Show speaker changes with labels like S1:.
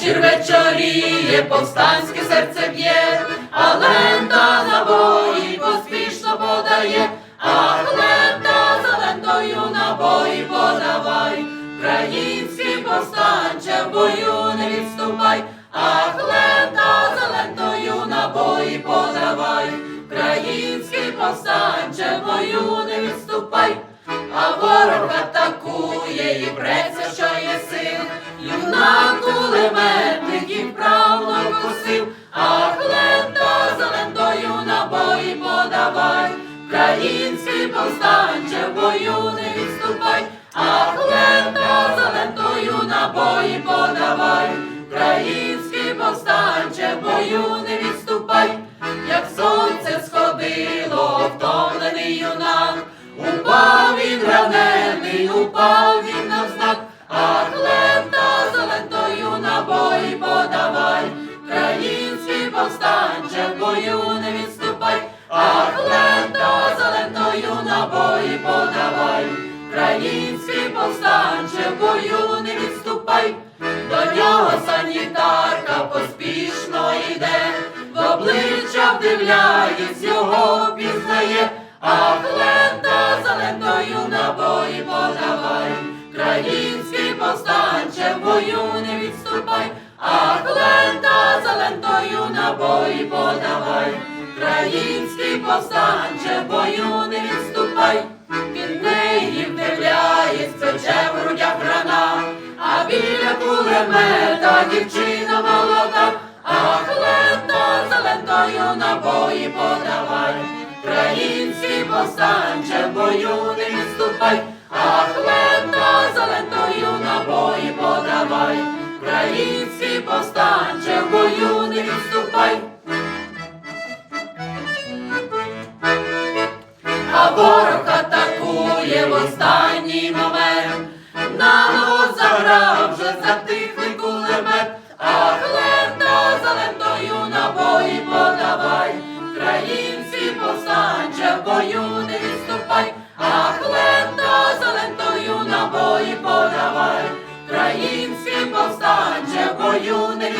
S1: вечір вечоріє, повстанське серце б'є, а лента набої поспішно подає, ах, лента за лентою набої подавай, український повстанче в бою не відступай, ах, лента за лентою набої подавай, український повстанче в бою не відступай. А ворог атакує і преться, що є сил, юнак український повстанче в бою не відступай, ах, лента за лентою набої подавай, український повстанче в бою не відступай, як сонце сходило, втомлений юнак. Упав він ранений, упав він навзнак, ах, лента за лентою набої подавай, український повстанче в бою подавай, український повстанче в бою не відступай, до нього санітарка поспішно йде, в обличчя вдивляється, його пізнає. Ах, лента за лентою набої подавай, український повстанче в бою не відступай, ах, лента за лентою набої подавай, український повстанче бою не відступай, від неї вдивляєсь, пече в грудях рана, а біля кулемета дівчина молода, ах, лента за лентою набої подавай. Український повстанче бою не відступай, ах, лента за лентою набої подавай, Український повстанче бою не відступай. Ворог атакує в останній момент, наново заграв вже затихлий кулемет, ах, лента за лентою набої подавай, Українці повстанче в бою не відступай, ах, лента за лентою набої подавай, Українці повстанче в бою не відступай.